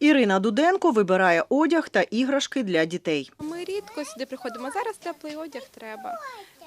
Ірина Дуденко вибирає одяг та іграшки для дітей. Ми рідко сюди приходимо. Зараз теплий одяг треба,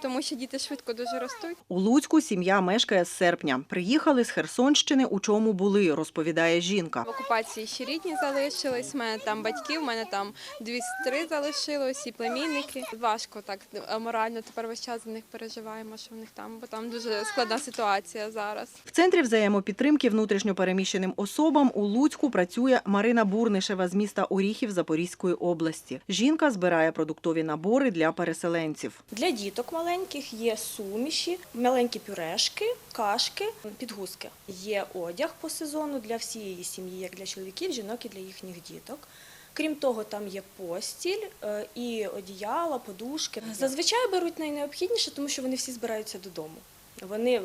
тому що діти швидко дуже ростуть. У Луцьку сім'я мешкає з серпня. Приїхали з Херсонщини, у чому були, розповідає жінка. В окупації ще рідні залишились. У мене там батьки, у мене там дві сестри залишилось і племінники. Важко так е, морально тепер весь час за них переживаємо, що в них там, бо там дуже складна ситуація зараз. В центрі взаємопідтримки внутрішньопереміщеним особам у Луцьку працює Марина Бурнишева з міста Оріхів Запорізької області. Жінка збирає продуктові набори для переселенців. Для діток маленьких є суміші, маленькі пюрешки, кашки, підгузки. Є одяг по сезону для всієї сім'ї, як для чоловіків, жінок і для їхніх діток. Крім того, там є постіль е, і одіяла, подушки. Зазвичай беруть найнеобхідніше, тому що вони всі збираються додому. Вони е,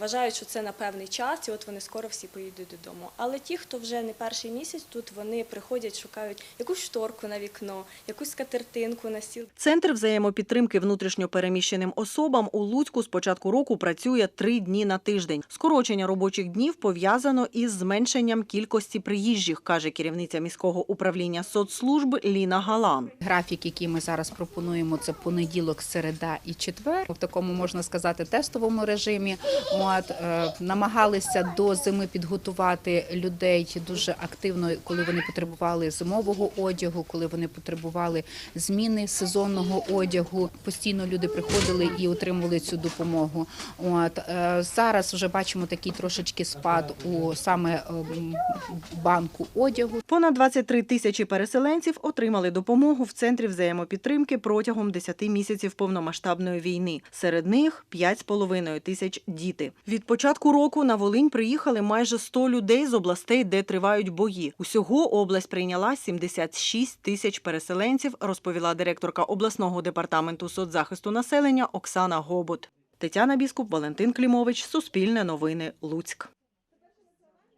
вважають, що це на певний час, і от вони скоро всі поїдуть додому. Але ті, хто вже не перший місяць тут, вони приходять, шукають якусь шторку на вікно, якусь скатертинку на стіл. Центр взаємопідтримки внутрішньопереміщеним особам у Луцьку з початку року працює три дні на тиждень. Скорочення робочих днів пов'язано із зменшенням кількості приїжджих, каже керівниця міського управління соцслужб Ліна Галан. Графік, який ми зараз пропонуємо, це понеділок, середа і четвер. В такому можна сказати тестовому режимі. От е, намагалися до зими підготувати людей дуже активно, коли вони потребували зимового одягу, коли вони потребували зміни сезонного одягу. Постійно люди приходили і отримували цю допомогу. От е, зараз вже бачимо такий трошечки спад у саме ем, банку одягу. Понад 23 тисячі переселенців отримали допомогу в центрі взаємопідтримки протягом 10 місяців повномасштабної війни. Серед них 5,5 тисяч діти. Від початку року на Волинь приїхали майже 100 людей з областей, де тривають бої. Усього область прийняла 76 тисяч переселенців, розповіла директорка обласного департаменту соцзахисту населення Оксана Гобот. Тетяна Біскуп, Валентин Клімович, Суспільне новини, Луцьк.